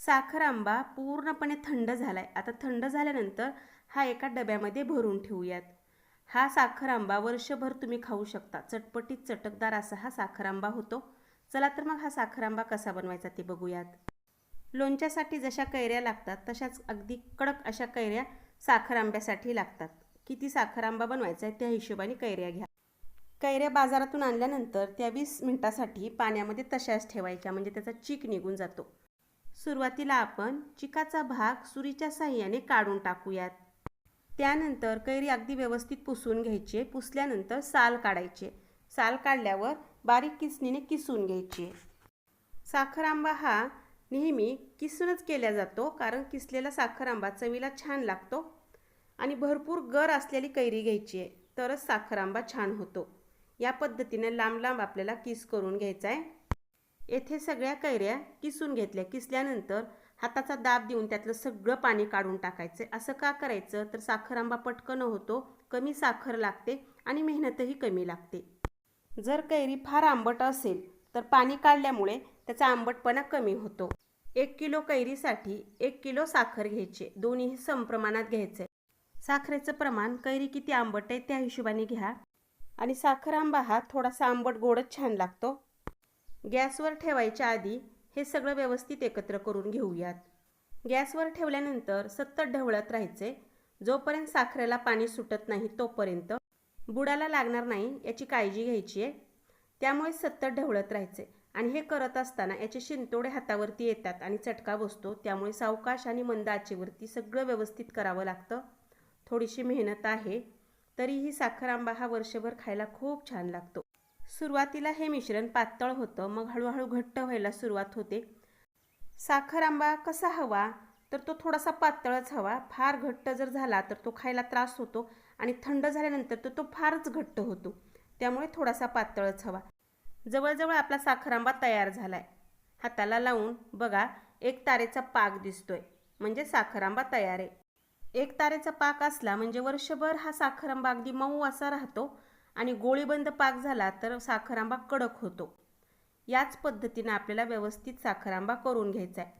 साखर आंबा पूर्णपणे थंड झालाय. आता थंड झाल्यानंतर हा एका डब्यामध्ये भरून ठेवूयात. हा साखर आंबा वर्षभर तुम्ही खाऊ शकता. चटपटीत चटकदार असा हा साखर आंबा होतो. चला तर मग हा साखर आंबा कसा बनवायचा ते बघूयात. लोणच्यासाठी जशा कैऱ्या लागतात तशाच अगदी कडक अशा कैऱ्या साखर आंब्यासाठी लागतात. किती साखर आंबा बनवायचा आहे त्या हिशोबाने कैऱ्या घ्या. कैऱ्या बाजारातून आणल्यानंतर त्या वीस मिनटासाठी पाण्यामध्ये तशाच ठेवायच्या म्हणजे त्याचा चीक निघून जातो. सुरुवातीला आपण चिकाचा भाग सुरीच्या साह्याने काढून टाकूयात. त्यानंतर कैरी अगदी व्यवस्थित पुसून घ्यायची पुसल्यानंतर साल काढायचे. साल काढल्यावर बारीक किसणीने किसून घ्यायची. साखर आंबा हा नेहमी किसूनच केला जातो कारण किसलेला साखर आंबा चवीला छान लागतो आणि भरपूर गर असलेली कैरी घ्यायची आहे तरच साखर आंबा छान होतो. या पद्धतीने लांब लांब आपल्याला किस करून घ्यायचा आहे. येथे सगळ्या कैऱ्या किसून घेतल्या. किसल्यानंतर हाताचा दाब देऊन त्यातलं सगळं पाणी काढून टाकायचं. असं का करायचं? तर साखर आंबा पटकन होतो. कमी साखर लागते आणि मेहनतही कमी लागते. जर कैरी फार आंबट असेल तर पाणी काढल्यामुळे त्याचा आंबटपणा कमी होतो. एक किलो कैरीसाठी एक किलो साखर घ्यायचे. दोन्ही समप्रमाणात घ्यायचे. साखरेचं प्रमाण कैरी किती आंबट आहे त्या हिशोबाने घ्या. आणि साखर आंबा हा थोडासा आंबट गोडच छान लागतो. गॅसवर ठेवायच्या आधी हे सगळं व्यवस्थित एकत्र करून घेऊयात. गॅसवर ठेवल्यानंतर सतत ढवळत राहायचे. जोपर्यंत साखरेला पाणी सुटत नाही तोपर्यंत बुडाला लागणार नाही याची काळजी घ्यायची आहे. त्यामुळे सतत ढवळत राहायचे आणि हे करत असताना याचे शिंतोडे हातावरती येतात आणि चटका बसतो. त्यामुळे सावकाश आणि मंद आचेवरती सगळं व्यवस्थित करावं लागतं. थोडीशी मेहनत आहे. तरीही साखर आंबा हा वर्षभर खायला खूप छान लागतो. सुरुवातीला हे मिश्रण पातळ होतं मग हळूहळू घट्ट व्हायला सुरुवात होते. साखर आंबा कसा हवा तर तो थोडासा पातळच हवा. फार घट्ट जर झाला तर तो खायला त्रास होतो आणि थंड झाल्यानंतर तर तो फारच घट्ट होतो. त्यामुळे थोडासा पातळच हवा. जवळजवळ आपला साखर आंबा तयार झाला आहे हाताला लावून बघा एक तारेचा पाक दिसतोय. म्हणजे साखर आंबा तयार आहे. एक तारेचा पाक असला म्हणजे वर्षभर हा साखर आंबा अगदी मऊ असा राहतो. आणि गोळीबंद पाक झाला तर साखर आंबा कडक होतो. याच पद्धतीने आपल्याला व्यवस्थित साखर आंबा करून घ्यायचा आहे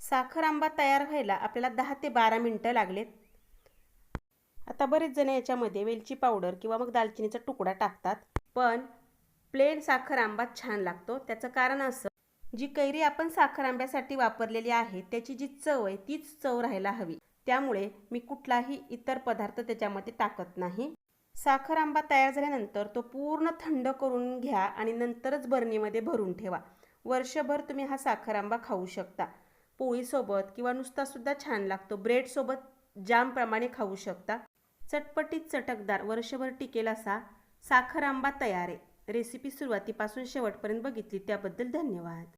साखर आंबा तयार व्हायला आपल्याला दहा ते बारा मिनटं लागलेत. आता बरेच जण याच्यामध्ये वेलची पावडर किंवा मग दालचिनीचा तुकडा टाकतात. पण प्लेन साखर आंबा छान लागतो. त्याचं कारण असं जी कैरी आपण साखर आंब्यासाठी वापरलेली आहे त्याची जी चव आहे तीच चव राहायला हवी. त्यामुळे मी कुठलाही इतर पदार्थ त्याच्यामध्ये टाकत नाही. साखर आंबा तयार झाल्यानंतर तो पूर्ण थंड करून घ्या आणि नंतरच बरणीमध्ये भरून ठेवा. वर्षभर तुम्ही हा साखर आंबा खाऊ शकता. पोळीसोबत किंवा नुसतासुद्धा छान लागतो. ब्रेडसोबत जामप्रमाणे खाऊ शकता. चटपटीत चटकदार वर्षभर टिकेल असा साखर आंबा तयार आहे. रेसिपी सुरुवातीपासून शेवटपर्यंत बघितली त्याबद्दल धन्यवाद.